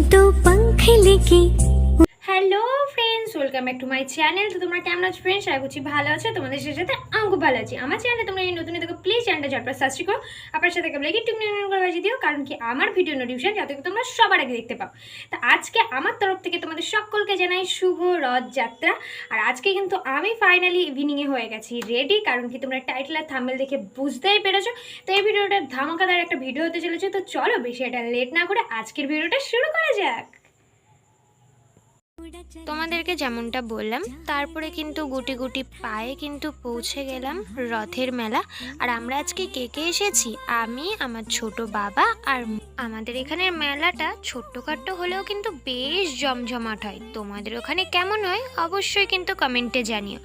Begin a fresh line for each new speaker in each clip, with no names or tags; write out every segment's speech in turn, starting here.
तो पंख लेके
welcome back to my channel তো তোমরা কেমন আছো ফ্রেন্ডস আশা করছি ভালো আছো। তোমাদের সাথে আমি খুব ভালো আছি। আমার চ্যানেলে তোমরা এই নতুন দেখো প্লিজ চ্যানেলটা ঝটপট সাবস্ক্রাইব করো। আপনার সাথে কেবল একটু করে বাজিয়ে দিও, কারণ কি আমার ভিডিও নোটিফিকেশন যাতে তোমরা সবার আগে দেখতে পাও। তো আজকে আমার তরফ থেকে তোমাদের সকলকে জানাই শুভ রথযাত্রা। আর আজকে কিন্তু আমি ফাইনালি ইভিনিংয়ে হয়ে গেছি রেডি কারণ কি তোমরা টাইটেল আর থাম্বেল দেখে বুঝতেই পেরেছ। তো এই ভিডিওটা ধামাকাদার একটা ভিডিও হতে চলেছে। তো চলো বেশি এটা লেট না করে আজকের ভিডিওটা শুরু করা যাক। তোমাদেরকে যেমনটা বললাম, তারপরে কিন্তু গুটি গুটি পায়ে কিন্তু পৌঁছে গেলাম রথের মেলা। আর আমরা আজকে কে কে এসেছি? আমি, আমার ছোট বাবা আর আমাদের এখানের মেলাটা ছোট্টখাট্ট হলেও কিন্তু বেশ জমজমাট হয়। তোমাদের ওখানে কেমন হয় অবশ্যই কিন্তু কমেন্টে জানিও।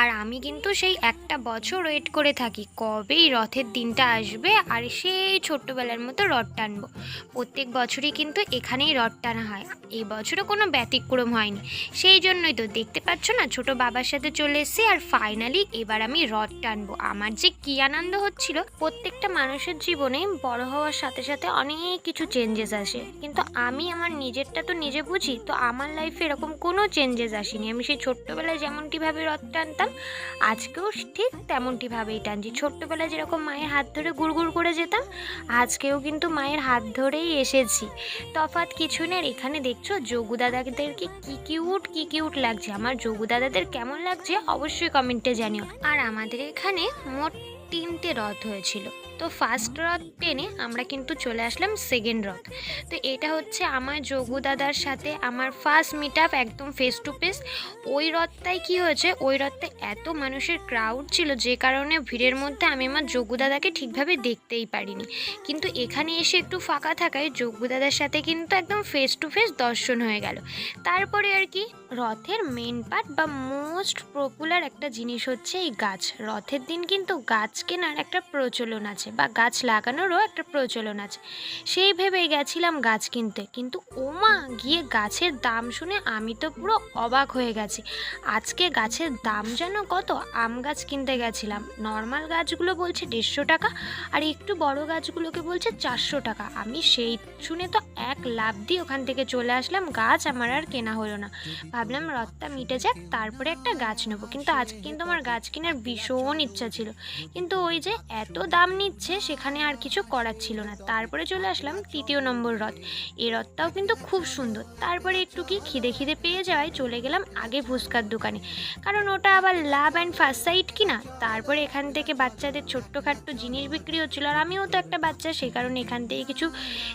আর আমি কিন্তু সেই একটা বছর ওয়েট করে থাকি, কবেই রথের দিনটা আসবে আর সেই ছোট্টবেলার মতো রথ টানবো। প্রত্যেক বছরই কিন্তু এখানেই রথ টানা হয়, এই বছরও কোনো ব্যতিক্রম হয়নি। সেই জন্যই তো দেখতে পাচ্ছ না ছোট বাবার সাথে চলে এসেছি আর ফাইনালি এবার আমি রথ টানবো। আমার যে কি আনন্দ হচ্ছিল, প্রত্যেকটা মানুষের জীবনে বড় হওয়ার সাথে সাথে অনেক কিছু চেঞ্জেস আসে। কিন্তু আমি আমার নিজেরটা তো নিজে বুঝি, তো আমার লাইফে এরকম কোনো চেঞ্জেস আসেনি। আমি সেই ছোট্টবেলায় যেমনটিভাবে রথ টানতাম, আজকেও ঠিক তেমনটিভাবেই টানছি। ছোট্টবেলায় যেরকম মায়ের হাত ধরে গুড়গুড় করে যেতাম, আজকেও কিন্তু মায়ের হাত ধরেই এসেছি। তফাৎ কিছু আর এখানে দেখছ যোগু দাদাদেরকে কি কিউট কী কিউট লাগছে। আমার যোগু দাদাদের কেমন লাগছে অবশ্যই কমেন্টে জানিও। আর আমাদের এখানে মোট তিনটে রথ হয়েছিল। তো ফার্স্ট রথ টেনে আমরা কিন্তু চলে আসলাম সেকেন্ড রথ। তো এটা হচ্ছে আমার যোগু দাদার সাথে আমার ফার্স্ট মিট আপ একদম ফেস টু ফেস ওই রথটায় কি হয়েছে? ওই রথে এত মানুষের ক্রাউড ছিল যে কারণে ভিড়ের মধ্যে আমি আমার যোগু দাদাকে ঠিকভাবে দেখতেই পারিনি। কিন্তু এখানে এসে একটু ফাঁকা থাকায় যোগ্য দাদার সাথে কিন্তু একদম ফেস টু ফেস দর্শন হয়ে গেল। তারপরে আর কি রথের মেন পার্ট বা মোস্ট পপুলার একটা জিনিস হচ্ছে এই গাছ। রথের দিন কিন্তু গাছ কেনার একটা প্রচলন আছে বা গাছ লাগানোরও একটা প্রচলন আছে। সেই ভেবেই গেছিলাম গাছ কিনতে, কিন্তু ওমা, গিয়ে গাছের দাম শুনে আমি তো পুরো অবাক হয়ে গেছি। আজকে গাছের দাম যেন কত, আম গাছ কিনতে গেছিলাম। নর্মাল গাছগুলো বলছে দেড়শো টাকা, আর একটু বড় গাছগুলোকে বলছে চারশো টাকা। আমি সেই শুনে তো এক লাভ দিয়ে ওখান থেকে চলে আসলাম, গাছ আমার আর কেনা হলো না। ভাবলাম রথটা মিটে যাক, তারপরে একটা গাছ নেব। কিন্তু আজকে কিন্তু আমার গাছ কেনার ভীষণ ইচ্ছা ছিল। কিন্তু ওই যে এত দাম নিচ্ছে, সেখানে আর কিছু করার ছিল না। তারপরে চলে আসলাম তৃতীয় নম্বর রথ। এই রথটাও কিন্তু খুব সুন্দর। তারপরে একটু কি খিদে খিদে পেয়ে যাওয়ায় চলে গেলাম আগে ফুচকার দোকানে। কারণ ওটা আবার লাভ অ্যান্ড ফার্স্ট সাইড কি না তারপরে এখান থেকে বাচ্চাদের ছোট্টখাট্ট জিনিস বিক্রি হচ্ছিল। আর আমিও তো একটা বাচ্চা সেই কারণে এখান থেকে কিছু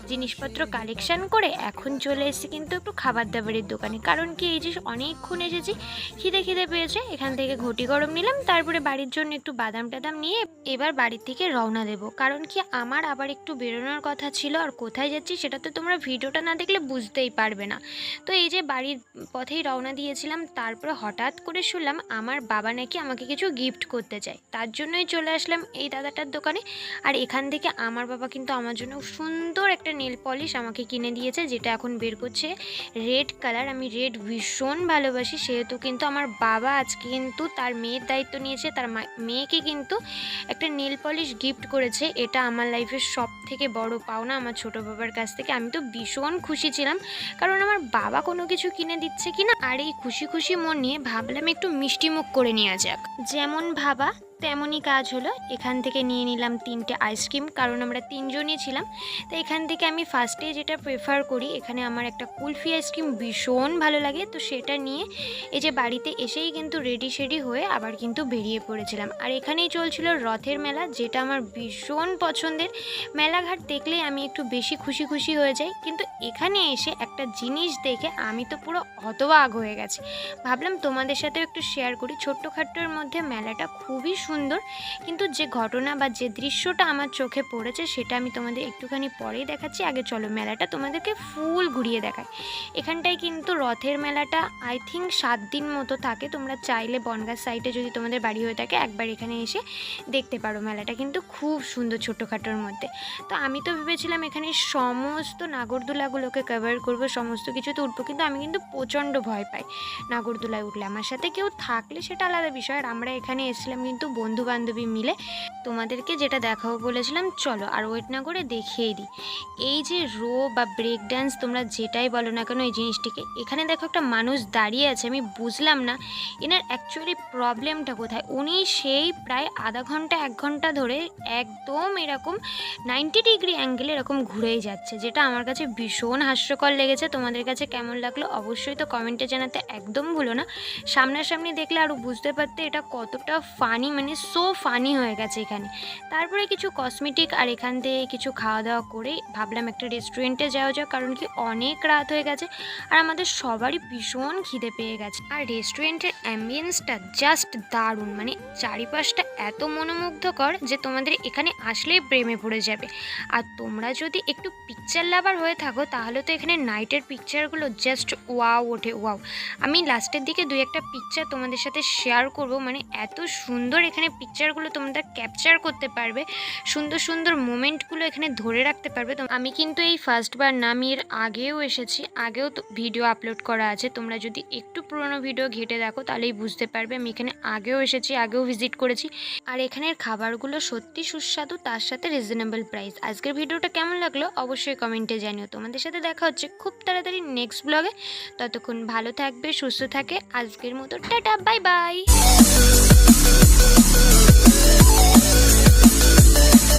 জিনিসপত্র কালেকশন করে এখন চলে এসেছি কিন্তু একটু খাবার দাবারের দোকানে। কারণ কি এই যে অনেকক্ষণ এসেছি, খিদে খিদে পেয়েছে, এখান থেকে ঘটি গরম নিলাম, তারপরে বাড়ির জন্য একটু বাদাম টাদাম নিয়ে এবার বাড়ির থেকে রওনা দেব। কারণ কি আমার আবার একটু বেরোনোর কথা ছিল, আর কোথায় যাচ্ছি সেটা তো তোমরা ভিডিওটা না দেখলে বুঝতেই পারবে না। তো এই যে বাড়ির পথেই রওনা দিয়েছিলাম, তারপরে হঠাৎ করে শুনলাম আমার বাবা নাকি আমাকে কিছু গিফট করতে চায়। তার জন্যই চলে আসলাম এই দাদাটার দোকানে, আর এখান থেকে আমার বাবা কিন্তু আমার জন্য সুন্দর একটা নেল পলিশ আমাকে কিনে দিয়েছে, যেটা এখন বের করছে রেড কালার আমি রেড ভীষণ ভালোবাসি, সেহেতু কিন্তু আমার বাবা আজকে কিন্তু তার মেয়ের দায়িত্ব নিয়েছে, তার মেয়েকে কিন্তু একটা নীল পলিশ গিফট করেছে। এটা আমার লাইফের সব থেকে বড় পাওনা আমার ছোট বাবার কাছ থেকে। আমি তো ভীষণ খুশি ছিলাম, কারণ আমার বাবা কোনো কিছু কিনে দিচ্ছে কিনা, আর এই খুশি খুশি মন নিয়ে ভাবলাম একটু মিষ্টিমুখ করে নেওয়া যাক। যেমন ভাবা তেমনই কাজ হলো। এখান থেকে নিয়ে নিলাম তিনটে আইসক্রিম কারণ আমরা তিনজনই ছিলাম। তো এখান থেকে আমি ফার্স্টে যেটা প্রেফার করি, এখানে আমার একটা কুলফি আইসক্রিম ভীষণ ভালো লাগে। তো সেটা নিয়ে এই যে বাড়িতে এসেই কিন্তু রেডি শেডি হয়ে আবার কিন্তু বেরিয়ে পড়েছিলাম। আর এখানেই চলছিল রথের মেলা, যেটা আমার ভীষণ পছন্দের। মেলাঘাট দেখলেই আমি একটু বেশি খুশি খুশি হয়ে যাই। কিন্তু এখানে এসে একটা জিনিস দেখে আমি তো পুরো হতবাগ হয়ে গেছি। ভাবলাম তোমাদের সাথেও একটু শেয়ার করি। ছোট্টখাট্টোর মধ্যে মেলাটা খুবই সুন্দর। কিন্তু যে ঘটনা বা যে দৃশ্যটা আমার চোখে পড়েছে, সেটা আমি তোমাদের একটুখানি পরেই দেখাচ্ছি। আগে চলো মেলাটা তোমাদেরকে ফুল ঘুরিয়ে দেখায় এখানটায় কিন্তু রথের মেলাটা আই থিঙ্ক সাত দিন মতো থাকে। তোমরা চাইলে বনগাঁ সাইডে যদি তোমাদের বাড়ি হয়ে থাকে, একবার এখানে এসে দেখতে পারো মেলাটা কিন্তু খুব সুন্দর ছোটোখাটোর মধ্যে। তো আমি তো ভেবেছিলাম এখানে সমস্ত নাগরদোলাগুলোকে কভার করব, সমস্ত কিছুতে উঠবো, কিন্তু আমি কিন্তু প্রচণ্ড ভয় পাই নাগরদোলায় উঠলে। আমার সাথে কেউ থাকলে সেটা আলাদা বিষয়, আর আমরা এখানে এসেছিলাম কিন্তু বন্ধু বান্ধবী মিলে তোমাদেরকে যেটা দেখাবো বলেছিলাম, চলো আর ওয়েট না করে দেখিয়ে দিই। এই যে রো বা ব্রেক ড্যান্স তোমরা যেটাই বলো না কেন এই জিনিসটিকে, এখানে দেখো একটা মানুষ দাঁড়িয়ে আছে, আমি বুঝলাম না। এনার অ্যাকচুয়ালি প্রবলেমটা কোথায়? উনি সেই প্রায় আধা ঘণ্টা, এক ঘণ্টা ধরে একদম এরকম নাইনটি ডিগ্রি অ্যাঙ্গেলে এরকম ঘুরেই যাচ্ছে, যেটা আমার কাছে ভীষণ হাস্যকর লেগেছে। তোমাদের কাছে কেমন লাগল অবশ্যই তো কমেন্টে জানাতে একদম ভুলো না। সামনাসামনি দেখলে আরও বুঝতে পারতে এটা কতটা ফানি মানে সো ফানি হয়ে গেছে এখানে। তারপরে কিছু কসমেটিক আর এখান থেকে কিছু খাওয়া দাওয়া করে ভাবলাম একটা রেস্টুরেন্টে যাওয়া যাক, কারণ কি অনেক রাত হয়ে গেছে আর আমাদের সবারই ভীষণ খিদে পেয়ে গেছে। আর রেস্টুরেন্টের অ্যাম্বিয়েন্সটা জাস্ট দারুণ মানে চারিপাশটা এত মনোমুগ্ধকর যে তোমাদের এখানে আসলেই প্রেমে পড়ে যাবে। আর তোমরা যদি একটু পিকচার লাভার হয়ে থাকো, তাহলে তো এখানে নাইটের পিকচারগুলো জাস্ট ওয়াও ওঠে ওয়াও আমি লাস্টের দিকে দুই একটা পিকচার তোমাদের সাথে শেয়ার করব মানে এত সুন্দর এখানে পিকচারগুলো তোমরা ক্যাপচার করতে পারবে, সুন্দর সুন্দর মোমেন্টগুলো এখানে ধরে রাখতে পারবে। তো আমি কিন্তু এই ফার্স্টবার না আমি এর আগেও এসেছি, আগেও তো ভিডিও আপলোড করা আছে। তোমরা যদি একটু পুরোনো ভিডিও ঘেটে দেখো, তাহলেই বুঝতে পারবে আমি এখানে আগেও এসেছি, আগেও ভিজিট করেছি। আর এখানের খাবারগুলো সত্যি সুস্বাদু, তার সাথে রিজনেবল প্রাইস আজকের ভিডিওটা কেমন লাগল অবশ্যই কমেন্টে জানিও। তোমাদের সাথে দেখা হচ্ছে খুব তাড়াতাড়ি নেক্সট ব্লগে ততক্ষণ ভালো থাকবে, সুস্থ থাকে। আজকের মতো টাটা বাই বাই